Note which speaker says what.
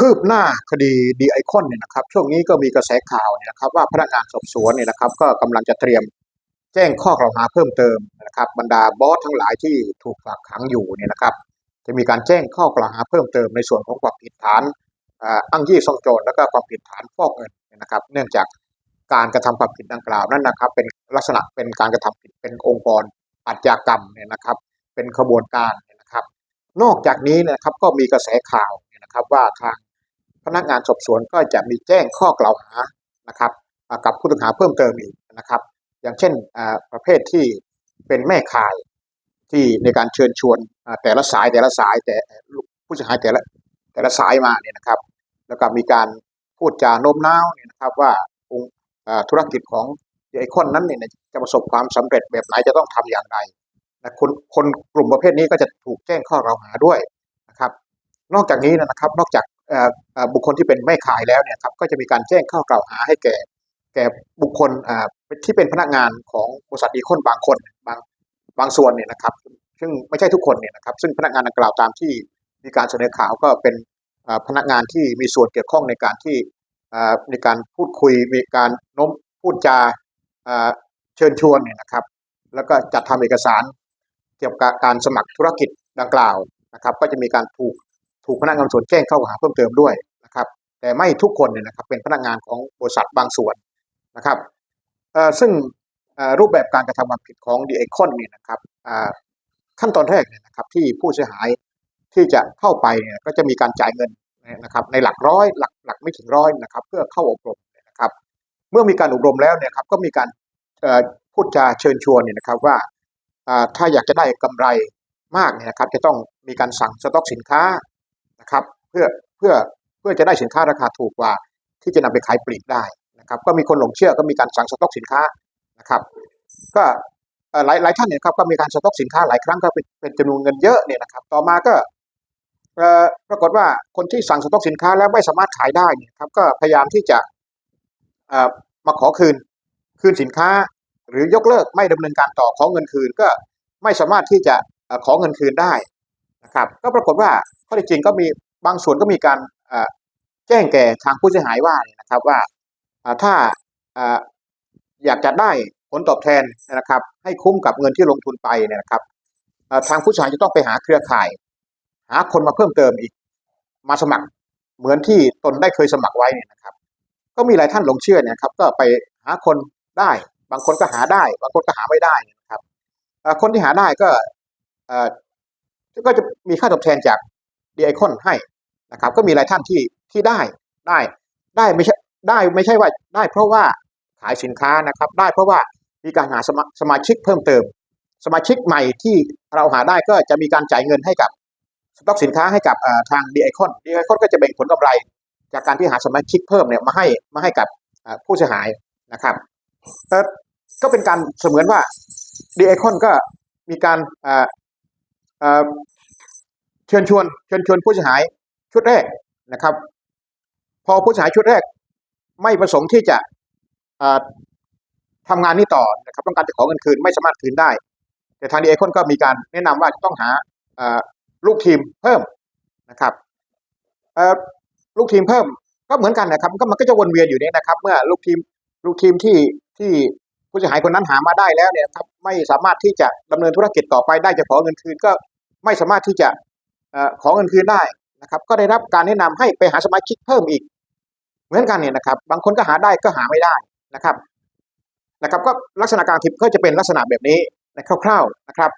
Speaker 1: คืบหน้าคดีดีไอคอนเนี่ยนะครับช่วงนี้ก็มีกระแสข่าวเนี่ยนะครับว่าพนักงานสอบสวนเนี่ยนะครับก็กำลังจะเตรียมแจ้งข้อกล่าวหาเพิ่มเติมนะครับบรรดาบอสทั้งหลายที่ถูกฝากขังอยู่เนี่ยนะครับ จะมีการแจ้งข้อกล่าวหาเพิ่มเติมในส่วนของความผิดฐานอ้างยี่ซ่องโจรแล้วก็ความผิดฐานฟอกเงินนะครับ เนื่องจากการกระทำความผิดดังกล่าวนั้นนะครับ เป็นลักษณะเป็นการกระทำผิดเป็นองค์กรอาชญากรรมเนี่ยนะครับ เป็นขบวนการนนะครับ นอกจากนี้นะครับก็มีกระแสข่าวเนี่ยนะครับว่าทาง พนักงานสอบสวนก็จะมีแจ้งข้อกล่าวหานะครับกับผู้ต้องหาเพิ่มเติมอีกนะครับ อย่างเช่นประเภทที่เป็นแม่ข่ายที่ในการเชิญชวนแต่ละสายแต่ละสายแต่ผู้เสียหายแต่ละแต่ละสายมาเนี่ยนะครับ แล้วก็มีการพูดจาโน้มน้าวเนี่ยนะครับว่าองค์ธุรกิจของไอคอนนั้นเนี่ยจะประสบความสำเร็จแบบไหนจะต้องทำอย่างไรนะคนคนกลุ่มประเภทนี้ก็จะถูกแจ้งข้อกล่าวหาด้วยนะครับ นอกจากนี้นะครับ นอกจาก บุคคลที่เป็นแม่ขายแล้วเนี่ยครับก็จะมีการแจ้งข้อกล่าวหาให้แก่ แก่บุคคลที่เป็นพนักงานของบริษัทดีคอนบางคนบางบางส่วนเนี่ยนะครับ ซึ่งไม่ใช่ทุกคนเนี่ยนะครับซึ่งพนักงานดังกล่าวตามที่มีการเสนอข่าวก็เป็นพนักงานที่มีส่วนเกี่ยวข้องในการที่ในการพูดคุยมีการโน้มพูดจาเชิญชวนเนี่ยนะครับ แล้วก็จัดทำเอกสารเกี่ยวกับการสมัครธุรกิจดังกล่าวนะครับ ก็จะมีการถูก ถูกพนักงานสอบสวนแจ้งข้อกล่าวหาเพิ่มเติมด้วยนะครับ แต่ไม่ทุกคนเนี่ยนะครับเป็นพนักงานของบริษัทบางส่วนนะครับซึ่งรูปแบบการกระทำความผิดของดีไอคอนเนี่ยนะครับขั้นตอนแรกเนี่ยนะครับที่ผู้เสียหายที่จะเข้าไปเนี่ยก็จะมีการจ่ายเงินนะครับในหลักร้อยหลักหลักไม่ถึงร้อยนะครับ เพื่อเข้าอบรมนะครับ เมื่อมีการอบรมแล้วเนี่ยครับก็มีการพูดจาเชิญชวนเนี่ยนะครับว่าถ้าอยากจะได้กำไรมากเนี่ยนะครับจะต้องมีการสั่งสต็อกสินค้า นะครับเพื่อเพื่อเพื่อจะได้สินค้าราคาถูกกว่า ที่จะนำไปขายปลีกได้นะครับก็มีคนหลงเชื่อก็มีการสั่งสต็อกสินค้านะครับก็หลายหลายท่านเนี่ยครับก็มีการสต็อกสินค้าหลายครั้งก็เป็นเป็นจำนวนเงินเยอะเนี่ยนะครับต่อมาก็ปรากฏว่าคนที่สั่งสต็อกสินค้าแล้วไม่สามารถขายได้เนี่ยครับก็พยายามที่จะมาขอคืนคืนสินค้า หรือยกเลิกไม่ดำเนินการต่อขอเงินคืนก็ไม่สามารถที่จะขอเงินคืนได้นะครับ ก็ปรากฏว่าข้อท็จจริงก็มี บางส่วนก็มีการแจ้งแก่ทางผู้เสียหายว่านะครับว่าถ้าอยากจะได้ผลตอบแทนนะครับ ให้คุ้มกับเงินที่ลงทุนไปเนี่ยนะครับทางผู้เสียหายจะต้องไปหาเครือข่าย หาคนมาเพิ่มเติมอีก มาสมัครเหมือนที่ตนได้เคยสมัครไว้เนี่ยนะครับ ก็มีหลายท่านหลงเชื่อเนี่ยครับก็ไปหาคนได้ บางคนก็หาได้ บางคนก็หาไม่ได้นะครับคนที่หาได้ก็ก็จะมีค่าตอบแทนจาก ดีไอคอนให้นะครับก็มีหลายท่านที่ที่ได้ได้ได้ไม่ใช่ได้ไม่ใช่ว่าได้เพราะว่าขายสินค้านะครับ ได้เพราะว่ามีการหาสมาสมาชิกเพิ่มเติม สมาชิกใหม่ที่เราหาได้ก็จะมีการจ่ายเงินให้กับสต็อกสินค้าให้กับทางดีไอคอนดีไอคอนก็จะแบ่งผลกำไร จากการที่หาสมาชิกเพิ่มเนี่ยมาให้มาให้กับผู้เสียหายนะครับก็เป็นการเสมือนว่าดีไอคอนก็มีการ เชิญชวนเชิญชวนผู้เสียหายชุดแรกนะครับ พอผู้เสียหายชุดแรก ไม่ประสงค์ที่จะเอ่อทำงานนี้ต่อนะครับ ต้องการจะขอเงินคืนไม่สามารถคืนได้ แต่ทางดีไอคอนก็มีการแนะนำว่าต้องหาลูกทีมเพิ่มนะครับลูกทีมเพิ่มก็เหมือนกันนะครับก็มันก็จะวนเวียนอยู่เนี่ยนะครับ เมื่อลูกทีมลูกทีมที่ที่ผู้เสียหายคนนั้นหามาได้แล้วเนี่ยครับไม่สามารถที่จะดำเนินธุรกิจต่อไปได้จะขอเงินคืนก็ไม่สามารถที่จะ เอ่อขอเงินคืนได้นะครับก็ได้รับการแนะนำให้ไปหาสมาชิกเพิ่มอีก เหมือนกันเนี่ยนะครับ บางคนก็หาได้ก็หาไม่ได้นะครับนะครับ ก็ลักษณะการทิปก็จะเป็นลักษณะแบบนี้ในคร่าวๆนะครับ